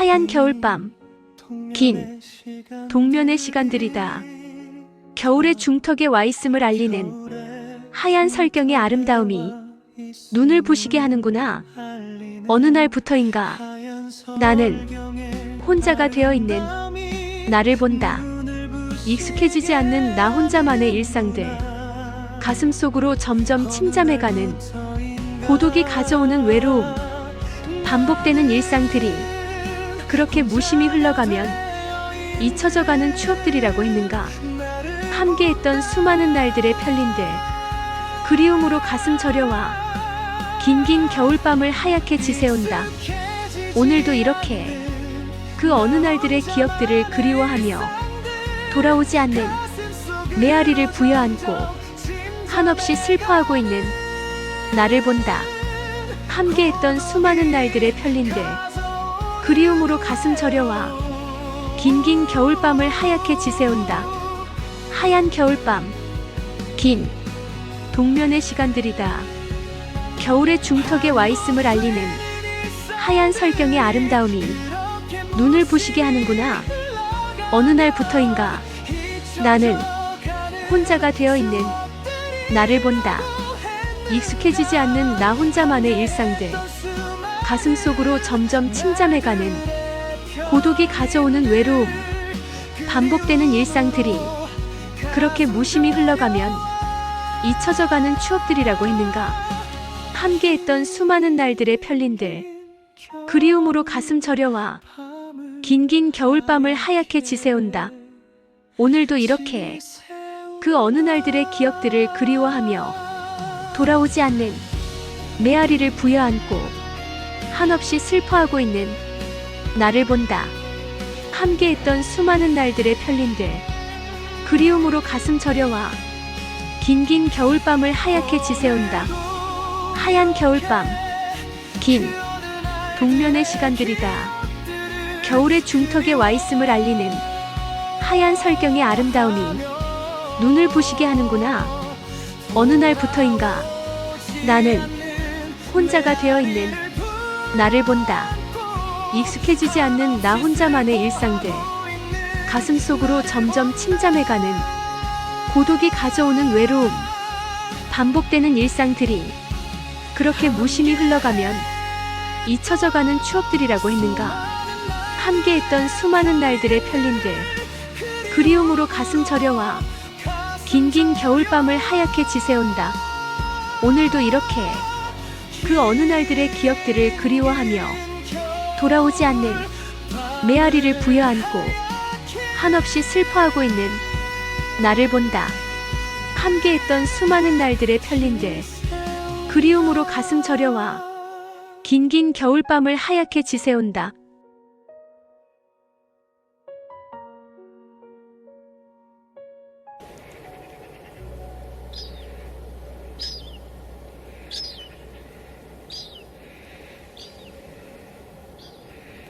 하얀 겨울밤, 긴 동면의 시간들이다. 겨울의 중턱에 와 있음을 알리는 하얀 설경의 아름다움이 눈을 부시게 하는구나. 어느 날부터인가 나는 혼자가 되어 있는 나를 본다. 익숙해지지 않는 나 혼자만의 일상들. 가슴 속으로 점점 침잠해가는 고독이 가져오는 외로움. 반복되는 일상들이 그렇게 무심히 흘러가면 잊혀져가는 추억들이라고 했는가. 함께했던 수많은 날들의 편린들. 그리움으로 가슴 저려와 긴긴 겨울밤을 하얗게 지새운다. 오늘도 이렇게 그 어느 날들의 기억들을 그리워하며 돌아오지 않는 메아리를 부여안고 한없이 슬퍼하고 있는 나를 본다. 함께했던 수많은 날들의 편린들. 그리움으로 가슴 저려와 긴긴 겨울밤을 하얗게 지새운다. 하얀 겨울밤. 긴 동면의 시간들이다. 겨울의 중턱에 와 있음을 알리는 하얀 설경의 아름다움이 눈을 부시게 하는구나. 어느 날부터인가 나는 혼자가 되어 있는 나를 본다. 익숙해지지 않는 나 혼자만의 일상들. 가슴 속으로 점점 침잠해가는 고독이 가져오는 외로움. 반복되는 일상들이 그렇게 무심히 흘러가면 잊혀져가는 추억들이라고 했는가. 함께했던 수많은 날들의 편린들. 그리움으로 가슴 저려와 긴긴 겨울밤을 하얗게 지새운다. 오늘도 이렇게 그 어느 날들의 기억들을 그리워하며 돌아오지 않는 메아리를 부여안고 한없이 슬퍼하고 있는 나를 본다. 함께했던 수많은 날들의 편린들. 그리움으로 가슴 저려와 긴긴 겨울밤을 하얗게 지새운다. 하얀 겨울밤. 긴 동면의 시간들이다. 겨울의 중턱에 와 있음을 알리는 하얀 설경의 아름다움이 눈을 부시게 하는구나. 어느 날부터인가 나는 혼자가 되어 있는 나를 본다. 익숙해지지 않는 나 혼자만의 일상들. 가슴 속으로 점점 침잠해가는 고독이 가져오는 외로움. 반복되는 일상들이 그렇게 무심히 흘러가면 잊혀져가는 추억들이라고 했는가. 함께했던 수많은 날들의 편린들. 그리움으로 가슴 저려와 긴긴 겨울밤을 하얗게 지새운다. 오늘도 이렇게 그 어느 날들의 기억들을 그리워하며 돌아오지 않는 메아리를 부여안고 한없이 슬퍼하고 있는 나를 본다. 함께했던 수많은 날들의 편린들. 그리움으로 가슴 저려와 긴긴 겨울밤을 하얗게 지새운다.